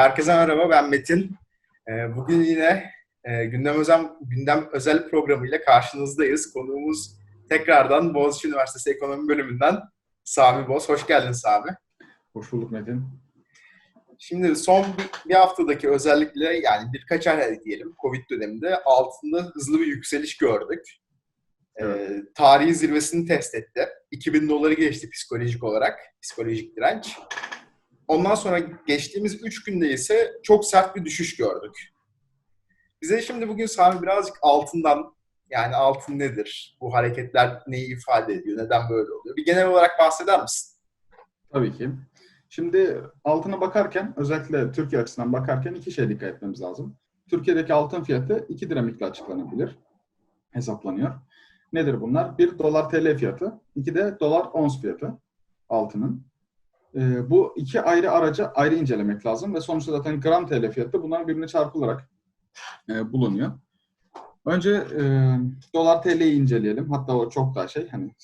Herkese merhaba, ben Metin. Ee, Bugün yine e, gündem özel, gündem özel programıyla karşınızdayız. Konuğumuz tekrardan Boğaziçi Üniversitesi Ekonomi Bölümünden Sami Boz. Hoş geldin Sami. Hoş bulduk Metin. Şimdi son bir, haftadaki özellikle yani birkaç ay diyelim Covid döneminde altında hızlı bir yükseliş gördük. Ee, tarihi zirvesini test etti. 2000 doları geçti psikolojik olarak, psikolojik direnç. Ondan sonra geçtiğimiz 3 günde ise çok sert bir düşüş gördük. Bize şimdi bugün Sami birazcık altından yani altın nedir? Bu hareketler neyi ifade ediyor? Neden böyle oluyor? Bir genel olarak bahseder misin? Tabii ki. Şimdi altına bakarken, özellikle Türkiye açısından bakarken iki şeye dikkat etmemiz lazım. Türkiye'deki altın fiyatı iki dinamikle açıklanabilir, hesaplanıyor. Nedir bunlar? Bir dolar TL fiyatı, iki de dolar ons fiyatı altının. Ee, bu iki ayrı aracı ayrı incelemek lazım ve sonuçta zaten gram TL fiyatı bunların birbirine çarpılarak e, bulunuyor. Önce e, dolar TL'yi inceleyelim. Hatta o çok daha şey hani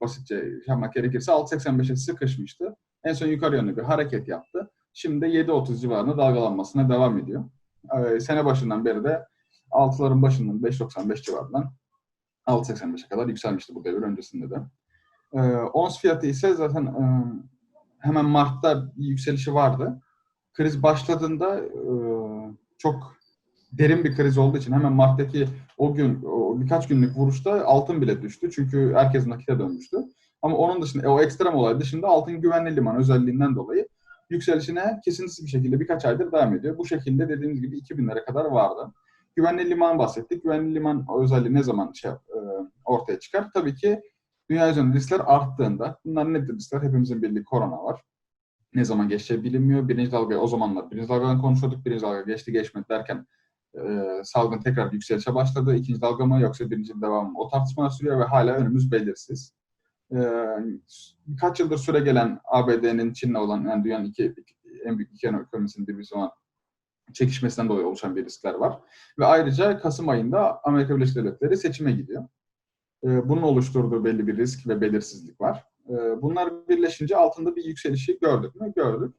basitçe yapmak gerekirse 6.85'e sıkışmıştı. En son yukarı yönlü bir hareket yaptı. Şimdi de 7.30 civarında dalgalanmasına devam ediyor. Ee, sene başından beri de altıların başından 5.95 civarından 6.85'e kadar yükselmişti bu devir öncesinde de. Ee, ons fiyatı ise zaten e, hemen Mart'ta bir yükselişi vardı. Kriz başladığında e, çok derin bir kriz olduğu için hemen Mart'taki o gün o birkaç günlük vuruşta altın bile düştü. Çünkü herkes nakite dönmüştü. Ama onun dışında o ekstrem olay dışında altın güvenli liman özelliğinden dolayı yükselişine kesintisiz bir şekilde birkaç aydır devam ediyor. Bu şekilde dediğimiz gibi 2000'lere kadar vardı. Güvenli liman bahsettik. Güvenli liman özelliği ne zaman şey, e, ortaya çıkar? Tabii ki dünya üzerinde riskler arttığında. Bunlar nedir riskler? Hepimizin bildiği korona var. Ne zaman geçeceği bilinmiyor. Birinci dalga o zamanlar birinci dalgadan konuşuyorduk. Birinci dalga geçti geçmedi derken e, salgın tekrar yükselişe başladı. İkinci dalga mı yoksa birinci devam mı? O tartışmalar sürüyor ve hala önümüz belirsiz. E, birkaç yıldır süre gelen ABD'nin Çin'le olan yani dünyanın iki, iki en büyük iki ekonomisinin birbirisi olan çekişmesinden dolayı oluşan bir riskler var. Ve ayrıca Kasım ayında Amerika Birleşik Devletleri seçime gidiyor. E, bunun oluşturduğu belli bir risk ve belirsizlik var. E, bunlar birleşince altında bir yükselişi gördük mü? Gördük.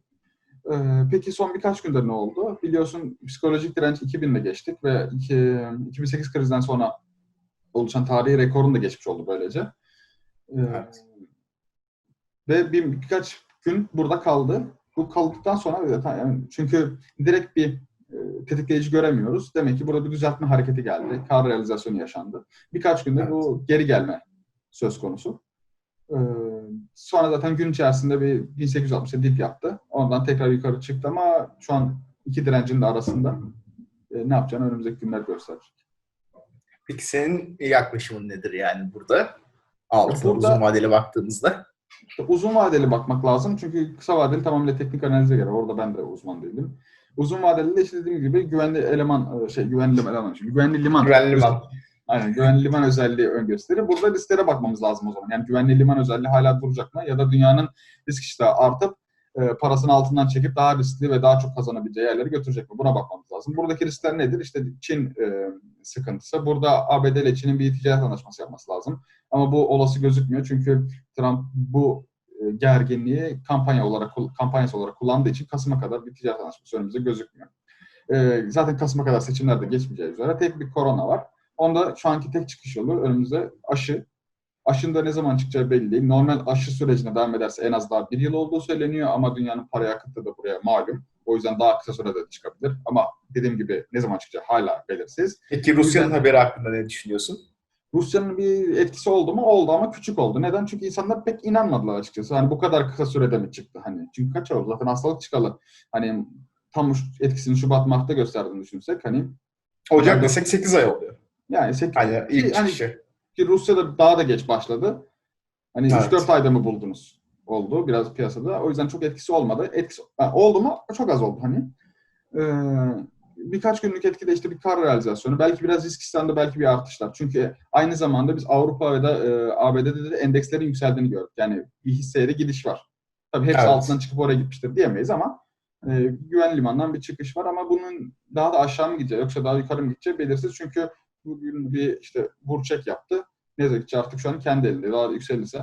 Ee, peki son birkaç günde ne oldu? Biliyorsun psikolojik direnç 2000'de geçtik ve 2008 krizden sonra oluşan tarihi rekorun da geçmiş oldu böylece. Ee, Evet. Ve bir, birkaç gün burada kaldı. Bu kaldıktan sonra zaten yani çünkü direkt bir tetikleyici göremiyoruz. Demek ki burada bir düzeltme hareketi geldi. Kar realizasyonu yaşandı. Birkaç günde Evet. bu geri gelme söz konusu. Ee, sonra zaten gün içerisinde bir 1860'a dip yaptı. Ondan tekrar yukarı çıktı ama şu an iki direncin de arasında e, ne yapacağını önümüzdeki günler gösterecek. Peki senin yaklaşımın nedir yani burada? Altına Burada- uzun vadeli baktığımızda. İşte uzun vadeli bakmak lazım çünkü kısa vadeli tamamıyla teknik analize göre. Orada ben de uzman değilim. Uzun vadeli de işte dediğim gibi güvenli eleman, e, şey güvenli eleman, şimdi güvenli liman. Güvenli liman. Aynen güvenli liman özelliği ön gösterir. Burada risklere bakmamız lazım o zaman. Yani güvenli liman özelliği hala duracak mı? Ya da dünyanın risk iştahı artıp e, parasını altından çekip daha riskli ve daha çok kazanabileceği yerlere götürecek mi? Buna bakmamız lazım. Buradaki riskler nedir? İşte Çin e, sıkıntısı. Burada ABD ile Çin'in bir ticaret anlaşması yapması lazım. Ama bu olası gözükmüyor. Çünkü Trump bu e, gerginliği kampanya olarak kampanyası olarak kullandığı için Kasım'a kadar bir ticaret anlaşması önümüzde gözükmüyor. E, zaten Kasım'a kadar seçimler de geçmeyeceği üzere tek bir korona var. Onda şu anki tek çıkış yolu önümüzde aşı. Aşının da ne zaman çıkacağı belli değil. Normal aşı sürecine devam ederse en az daha bir yıl olduğu söyleniyor ama dünyanın para yakıtı da buraya malum. O yüzden daha kısa sürede de çıkabilir. Ama dediğim gibi ne zaman çıkacağı hala belirsiz. Peki Rusya'nın haberi hakkında ne düşünüyorsun? Rusya'nın bir etkisi oldu mu? Oldu ama küçük oldu. Neden? Çünkü insanlar pek inanmadılar açıkçası. Hani bu kadar kısa sürede mi çıktı? Hani çünkü kaç oldu? Zaten hastalık çıkalı. Hani tam etkisini Şubat Mart'ta gösterdiğini düşünsek hani Ocak desek 8 ay oluyor. yani 8, Hani ilk hani çıkışı. ki Rusya'da daha da geç başladı. Hani Evet. 3-4 ayda mı buldunuz? Oldu biraz piyasada. O yüzden çok etkisi olmadı. Etkisi oldu mu? Çok az oldu hani. Ee, birkaç günlük etkide işte bir kar realizasyonu. Belki biraz risk iştahında belki bir artışlar. Çünkü aynı zamanda biz Avrupa ve de e, ABD'de de endekslerin yükseldiğini gördük. Yani bir hisseye de gidiş var. Tabii hepsi Evet. altından çıkıp oraya gitmiştir diyemeyiz ama e, güvenli limandan bir çıkış var ama bunun daha da aşağı mı gideceği yoksa daha yukarı mı gideceği belirsiz. Çünkü bugün bir işte burçek yaptı. Ne yazık ki artık şu an kendi elinde. Daha da yükselirse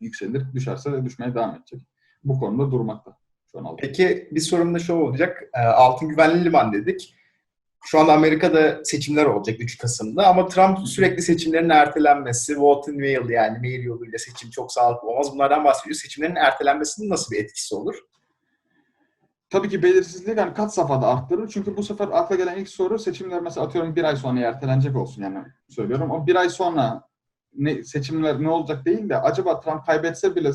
yükselir, düşerse de düşmeye devam edecek. Bu konuda durmakta. Şu an altın. Peki bir sorum da şu olacak. E, altın güvenli liman dedik. Şu anda Amerika'da seçimler olacak 3 Kasım'da ama Trump sürekli seçimlerin ertelenmesi, vote in mail yani mail yoluyla seçim çok sağlıklı olmaz. Bunlardan bahsediyor. Seçimlerin ertelenmesinin nasıl bir etkisi olur? Tabii ki belirsizliği yani kat safhada arttırır. Çünkü bu sefer akla gelen ilk soru seçimler mesela atıyorum bir ay sonra ertelenecek olsun yani söylüyorum. O bir ay sonra ne, seçimler ne olacak değil de acaba Trump kaybetse bile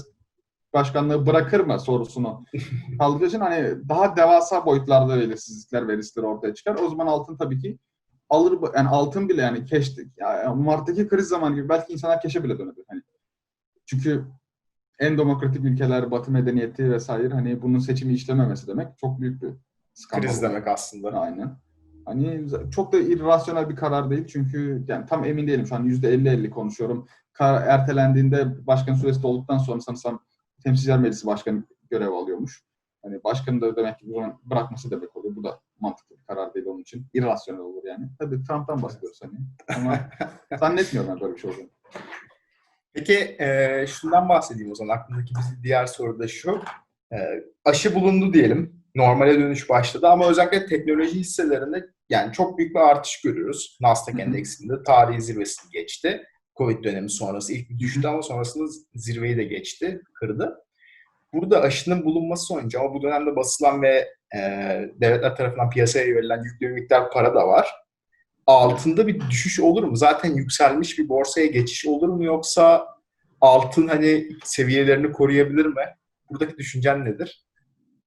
başkanlığı bırakır mı sorusunu kaldığı için hani daha devasa boyutlarda belirsizlikler ve riskler ortaya çıkar. O zaman altın tabii ki alır yani altın bile yani keş ya Mart'taki kriz zamanı gibi belki insanlar keşe bile dönebilir. Hani çünkü en demokratik ülkeler, Batı medeniyeti vesaire hani bunun seçimi işlememesi demek çok büyük bir skandal. Kriz demek aslında. Aynen. Hani çok da irrasyonel bir karar değil çünkü yani tam emin değilim şu an %50-50 konuşuyorum. Karar ertelendiğinde başkan süresi olduktan sonra sanırsam Temsilciler Meclisi Başkanı görev alıyormuş. Hani başkanı da demek ki bu zaman bırakması demek oluyor. Bu da mantıklı bir karar değil onun için. İrrasyonel olur yani. Tabii Trump'tan bahsediyoruz hani. Ama zannetmiyorum ben böyle bir şey olduğunu. Peki e, şundan bahsedeyim o zaman. Aklımdaki bir diğer soru da şu. E, aşı bulundu diyelim. Normale dönüş başladı ama özellikle teknoloji hisselerinde yani çok büyük bir artış görüyoruz. Nasdaq endeksinde tarihi zirvesini geçti. Covid dönemi sonrası ilk bir düştü ama sonrasında zirveyi de geçti, kırdı. Burada aşının bulunması sonucu ama bu dönemde basılan ve e, devletler tarafından piyasaya verilen yüklü bir miktar para da var. Altında bir düşüş olur mu? Zaten yükselmiş bir borsaya geçiş olur mu yoksa altın hani seviyelerini koruyabilir mi? Buradaki düşüncen nedir?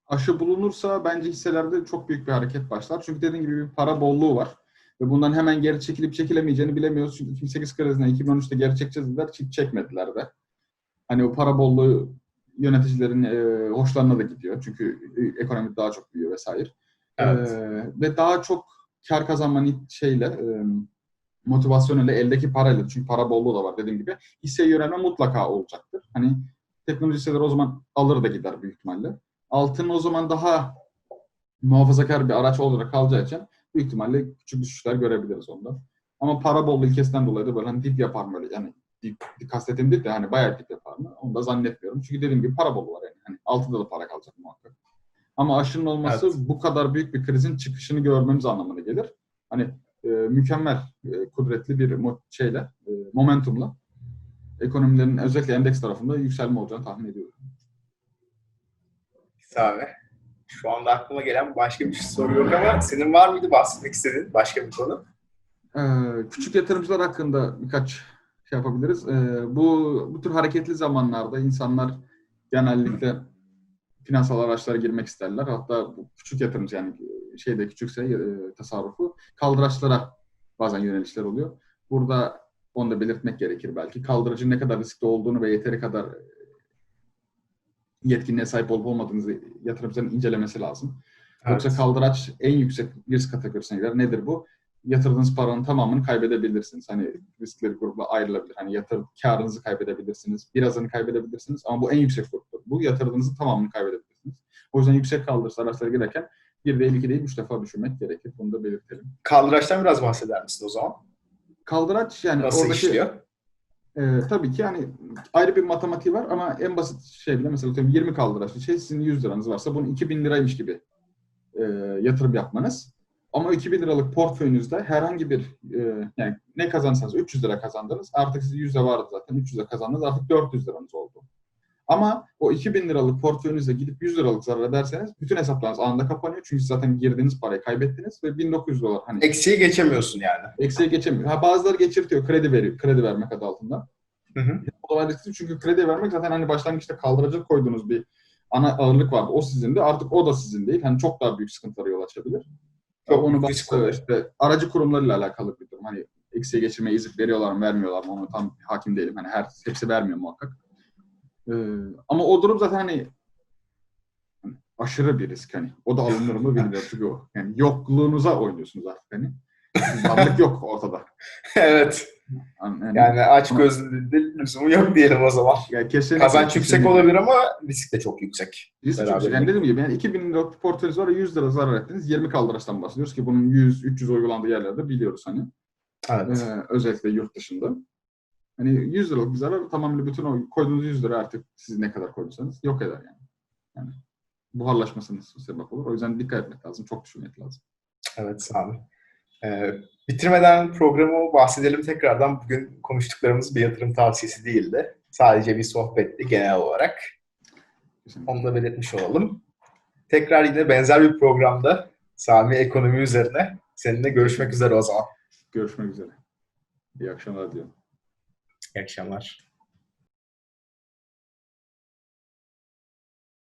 Aşı bulunursa bence hisselerde çok büyük bir hareket başlar. Çünkü dediğim gibi bir para bolluğu var. Ve bundan hemen geri çekilip çekilemeyeceğini bilemiyoruz. Çünkü 2008 krizinden 2013'te geri çekeceğiz dediler. Çek çekmediler de. Hani o para bolluğu yöneticilerin e, hoşlarına da gidiyor. Çünkü e, ekonomi daha çok büyüyor vesaire. Evet. E, ve daha çok kar kazanmanın şeyle e, motivasyonuyla eldeki parayla çünkü para bolluğu da var dediğim gibi hisseye yönelme mutlaka olacaktır. Hani teknoloji hisseleri o zaman alır da gider büyük ihtimalle. Altın o zaman daha muhafazakar bir araç olarak kalacağı için büyük ihtimalle küçük düşüşler görebiliriz onda. Ama para bolluğu ilkesinden dolayı da böyle hani dip yapar mı öyle yani dip, dip kastettiğim dip de hani bayağı dip yapar mı? Onu da zannetmiyorum. Çünkü dediğim gibi para bolluğu var yani. Hani altında da para kalacak muhakkak. Ama aşının olması Evet. bu kadar büyük bir krizin çıkışını görmemiz anlamına gelir. Hani e, mükemmel, e, kudretli bir mo- şeyle, e, momentumla ekonomilerin özellikle endeks tarafında yükselme olacağını tahmin ediyorum. Abi. Şu anda aklıma gelen başka bir soru yok ama senin var mıydı bahsetmek istediğin başka bir konu? Ee, küçük yatırımcılar hakkında birkaç şey yapabiliriz. Ee, bu bu tür hareketli zamanlarda insanlar genellikle finansal araçlara girmek isterler. Hatta küçük yatırımcı yani şeyde küçükse e, tasarrufu kaldıraçlara bazen yönelişler oluyor. Burada onu da belirtmek gerekir belki. Kaldırıcın ne kadar riskli olduğunu ve yeteri kadar yetkinliğe sahip olup olmadığınızı yatırımcıların incelemesi lazım. Yoksa Evet. kaldıraç en yüksek risk kategorisine girer. Nedir bu? Yatırdığınız paranın tamamını kaybedebilirsiniz. Hani riskleri grupla ayrılabilir. Hani yatır karınızı kaybedebilirsiniz. Birazını kaybedebilirsiniz. Ama bu en yüksek gruptur. Bu yatırdığınızın tamamını kaybedebilirsiniz. O yüzden yüksek kaldırış araçlara girerken bir değil, iki değil, üç defa düşünmek gerekir. Bunu da belirtelim. Kaldıraçtan biraz bahseder misin o zaman? Kaldıraç yani Nasıl oradaki işliyor? E, tabii ki yani ayrı bir matematiği var ama en basit şey bile mesela atıyorum 20 kaldıraçlı şey sizin 100 liranız varsa bunun 2000 liraymış gibi e, yatırım yapmanız. Ama 2000 liralık portföyünüzde herhangi bir e, yani ne kazanırsanız 300 lira kazandınız. Artık size 100 lira vardı zaten 300 lira kazandınız artık 400 liranız oldu. Ama o 2000 liralık portföyünüzde gidip 100 liralık zarar ederseniz bütün hesaplarınız anında kapanıyor. Çünkü zaten girdiğiniz parayı kaybettiniz ve 1900 dolar hani Eksiği geçemiyorsun yani. eksiye geçemiyor. Ha bazıları geçirtiyor kredi veriyor. Kredi vermek adı altında. Hı hı. O da riskli çünkü kredi vermek zaten hani başlangıçta kaldıracak koyduğunuz bir ana ağırlık vardı. O sizin de artık o da sizin değil. Hani çok daha büyük sıkıntılara yol açabilir. Çok onu oluyor. işte aracı kurumlarıyla alakalı bir durum. Hani eksiye geçirmeye izin veriyorlar mı vermiyorlar mı onu tam hakim değilim. Hani her hepsi vermiyor muhakkak. Ee, ama o durum zaten hani aşırı bir risk hani. O da alınır mı bilmiyorum çünkü o. Yani yokluğunuza oynuyorsunuz artık hani. Varlık yok ortada. evet. Yani, Yani aç gözlü de lüzumu yok diyelim o zaman. yani kesinlikle, Kazanç yüksek kesinlikle. olabilir ama risk de çok yüksek. Risk çok yüksek. Yani dediğim gibi yani 2000 liralık portföyünüz var 100 lira zarar ettiniz. 20 kaldıraçtan bahsediyoruz ki bunun 100-300 uygulandığı yerlerde biliyoruz hani. Evet. Ee, özellikle yurt dışında. Hani 100 liralık bir zarar tamamen bütün o koyduğunuz 100 lira artık siz ne kadar koyduysanız yok eder yani. yani buharlaşmasına sebep olur. O yüzden dikkat etmek lazım. Çok düşünmek lazım. Evet Sami. Ee, bitirmeden programı bahsedelim tekrardan. Bugün konuştuklarımız bir yatırım tavsiyesi değildi. Sadece bir sohbetti genel olarak. Kesinlikle. Onu da belirtmiş olalım. Tekrar yine benzer bir programda Sami ekonomi üzerine seninle görüşmek üzere o zaman. Görüşmek üzere. İyi akşamlar diyorum. İyi akşamlar.